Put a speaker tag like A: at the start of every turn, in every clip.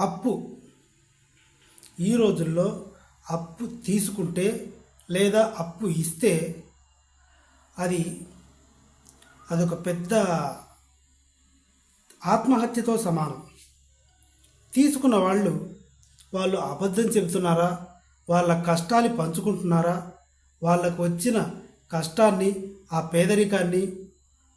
A: అప్పు. ఈ రోజుల్లో అప్పు తీసుకుంటే లేదా అప్పు ఇస్తే అది అదొక పెద్ద ఆత్మహత్యతో సమానం. తీసుకున్న వాళ్ళు వాళ్ళు అబద్ధం చెబుతున్నారా? వాళ్ళ కష్టాలు పంచుకుంటున్నారా? వాళ్ళకు వచ్చిన కష్టాన్ని ఆ పేదరికాన్ని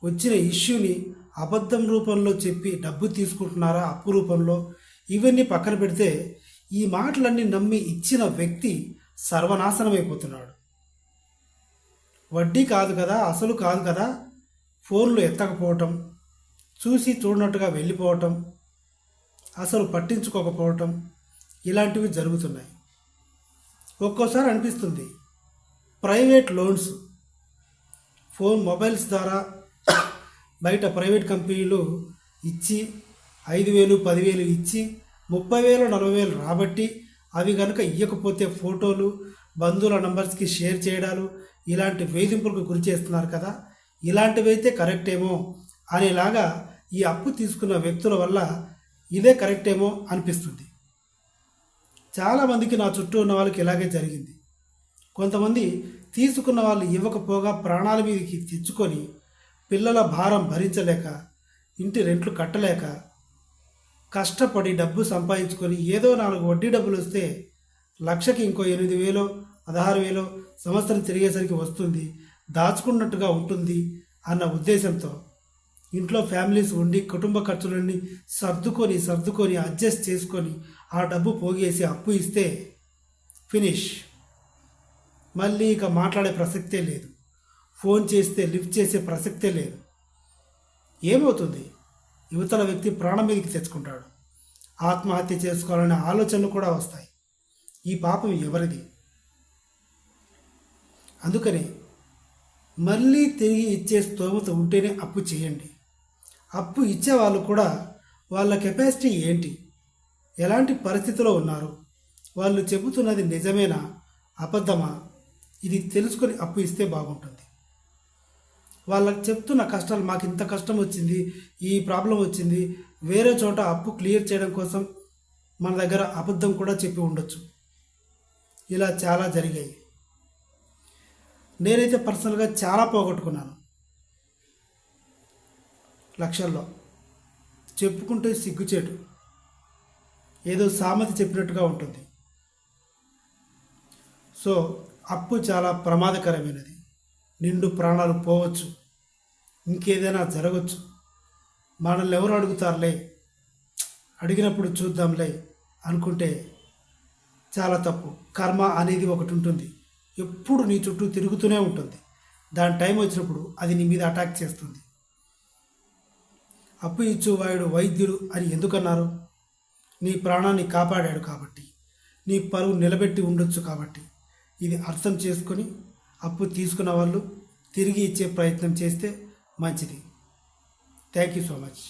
A: వచ్చిన ఇష్యూని అబద్ధం రూపంలో చెప్పి డబ్బు తీసుకుంటున్నారా? అప్పు రూపంలో ఇవన్నీ పక్కన పెడితే ఈ మాటలన్నీ నమ్మి ఇచ్చిన వ్యక్తి సర్వనాశనమైపోతున్నాడు. వడ్డీ కాదు కదా అసలు కాదు కదా ఫోన్లు ఎత్తకపోవటం చూసి చూడనట్టుగా వెళ్ళిపోవటం అసలు పట్టించుకోకపోవటం ఇలాంటివి జరుగుతున్నాయి. ఒక్కోసారి అనిపిస్తుంది ప్రైవేట్ లోన్స్ ఫోన్ మొబైల్స్ ద్వారా బయట ప్రైవేట్ కంపెనీలు ఇచ్చి ఐదు వేలు పదివేలు ఇచ్చి ముప్పై వేలు నలభై వేలు రాబట్టి అవి కనుక ఇవ్వకపోతే ఫోటోలు బంధువుల నంబర్స్కి షేర్ చేయడాలు ఇలాంటి వేధింపులకు గురి చేస్తున్నారు కదా ఇలాంటివైతే కరెక్ట్ ఏమో అనేలాగా ఈ అప్పు తీసుకున్న వ్యక్తుల వల్ల ఇదే కరెక్ట్ ఏమో అనిపిస్తుంది చాలామందికి నా చుట్టూ ఉన్న వాళ్ళకి ఇలాగే జరిగింది. కొంతమంది తీసుకున్న వాళ్ళు ఇవ్వకపోగా ప్రాణాల మీదకి తెచ్చుకొని పిల్లల భారం భరించలేక ఇంటి రెంట్లు కట్టలేక కష్టపడి డబ్బు సంపాదించుకొని ఏదో నాలుగు వడ్డీ డబ్బులు వస్తే లక్షకి ఇంకో ఎనిమిది వేలో పదహారు వేలో సంవత్సరం తిరిగేసరికి వస్తుంది. దాచుకున్నట్టుగా ఉంటుంది అన్న ఉద్దేశంతో ఇంట్లో ఫ్యామిలీస్ ఉండి కుటుంబ ఖర్చులన్నీ సర్దుకొని సర్దుకొని అడ్జస్ట్ చేసుకొని ఆ డబ్బు పోగేసి అప్పు ఇస్తే ఫినిష్. మళ్ళీ ఇక మాట్లాడే ప్రసక్తే లేదు. ఫోన్ చేస్తే లిఫ్ట్ చేసే ప్రసక్తే లేదు. ఏమవుతుంది? యువతల వ్యక్తి ప్రాణం మీదకి తెచ్చుకుంటాడు. ఆత్మహత్య చేసుకోవాలనే ఆలోచనలు కూడా వస్తాయి. ఈ పాపం ఎవరిది? అందుకని మళ్ళీ తిరిగి ఇచ్చే స్తోమత ఉంటేనే అప్పు చేయండి. అప్పు ఇచ్చే వాళ్ళు కూడా వాళ్ళ కెపాసిటీ ఏంటి? ఎలాంటి పరిస్థితిలో ఉన్నారు? వాళ్ళు చెబుతున్నది నిజమేనా? అబద్ధమా? ఇది తెలుసుకొని అప్పు ఇస్తే బాగుంటుంది. వాళ్ళకి చెప్తున్న కష్టాలు మాకు ఇంత కష్టం వచ్చింది ఈ ప్రాబ్లం వచ్చింది వేరే చోట అప్పు క్లియర్ చేయడం కోసం మన దగ్గర అబద్ధం కూడా చెప్పి ఉండొచ్చు. ఇలా చాలా జరిగాయి. నేనైతే పర్సనల్గా చాలా పోగొట్టుకున్నాను. లక్షల్లో. చెప్పుకుంటే సిగ్గుచేటు. ఏదో సామెత చెప్పినట్టుగా ఉంటుంది. సో అప్పు చాలా ప్రమాదకరమైనది. నిండు ప్రాణాలు పోవచ్చు. ఇంకేదైనా జరగచ్చు. మనల్ని ఎవరు అడుగుతారులే? అడిగినప్పుడు చూద్దాంలే అనుకుంటే చాలా తప్పు. కర్మ అనేది ఒకటి ఉంటుంది. ఎప్పుడు నీ చుట్టూ తిరుగుతూనే ఉంటుంది. దాని టైం వచ్చినప్పుడు అది నీ మీద అటాక్ చేస్తుంది. అప్పు ఇచ్చువాయుడు వైద్యుడు అని ఎందుకన్నారు? నీ ప్రాణాన్ని కాపాడాడు కాబట్టి. నీ పరువు నిలబెట్టి ఉండొచ్చు కాబట్టి. ఇది అర్థం చేసుకొని అప్పు తీసుకున్న వాళ్ళు తిరిగి ఇచ్చే ప్రయత్నం చేస్తే మంచిది. Thank you so much